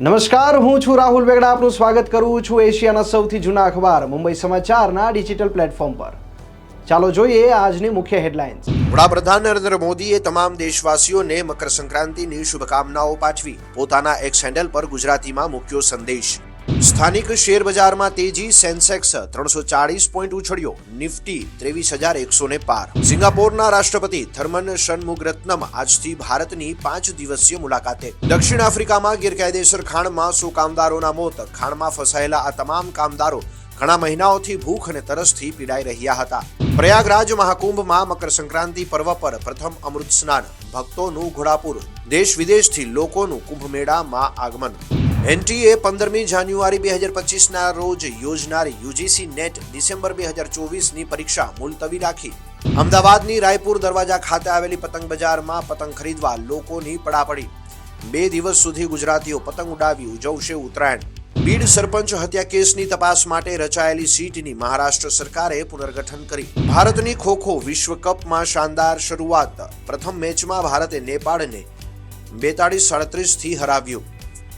નમસ્કાર, હું છું રાહુલ વેગડા. આપનું સ્વાગત કરું છું એશિયાના સૌથી જૂના અખબાર, મુંબઈ સમાચારના ડિજિટલ પ્લેટફોર્મ પર. ચાલો જોઈએ આજની મુખ્ય હેડલાઇન્સ. વડાપ્રધાન નરેન્દ્ર મોદીએ તમામ દેશવાસીઓને મકર સંક્રાંતિની શુભકામનાઓ પાઠવી. પોતાના એક્સ હેન્ડલ પર ગુજરાતીમાં મૂક્યો સંદેશ. સ્થાનિક શેર બજારમાં તેજી સેન્સેક્સ ત્રણસો ચાળીસ પોઈન્ટ ઉછળ્યો. નિફ્ટી ત્રેવીસ હજાર એકસો ને પાર. સિંગાપોરના રાષ્ટ્રપતિ થર્મન શનમુગરત્નમ આજથી ભારતની પાંચ દિવસીય મુલાકાતે. દક્ષિણ આફ્રિકામાં ગેરકાયદેસર ખાણમાં સો કામદારોના મોત. ખાણમાં ફસાયેલા આ તમામ કામદારો ઘણા મહિનાઓથી ભૂખ અને તરસથી પીડાઈ રહ્યા હતા. પ્રયાગરાજ મહાકુંભમાં મકર સંક્રાંતિ પર્વ પર પ્રથમ અમૃત સ્નાન. ભક્તોનું ઘોડાપુર. દેશ વિદેશથી લોકોનું કુંભમેળામાં આગમન. એનટીએ પંદરમી જાન્યુઆરી બે હજાર પચીસના રોજ યોજનારી યુજીસી નેટ ડિસેમ્બર બે હજાર ચોવીસની પરીક્ષા મુલતવી રાખી. અમદાવાદની રાયપુર દરવાજા ખાતે આવેલી પતંગ બજારમાં પતંગ ખરીદવા લોકોની પડાપડી. બે દિવસ સુધી ગુજરાતીઓ પતંગ ઉડાવી ઉજવશે ઉત્તરાયણ. બીડ સરપંચ હત્યા કેસની તપાસ માટે રચાયેલી સીટની મહારાષ્ટ્ર સરકારે પુનર્ગઠન કરી. ભારતની ખોખો વિશ્વ કપમાં શાનદાર શરૂઆત. પ્રથમ મેચમાં ભારતે નેપાળને બેતાળીસ સાડત્રીસથી હરાવ્યું.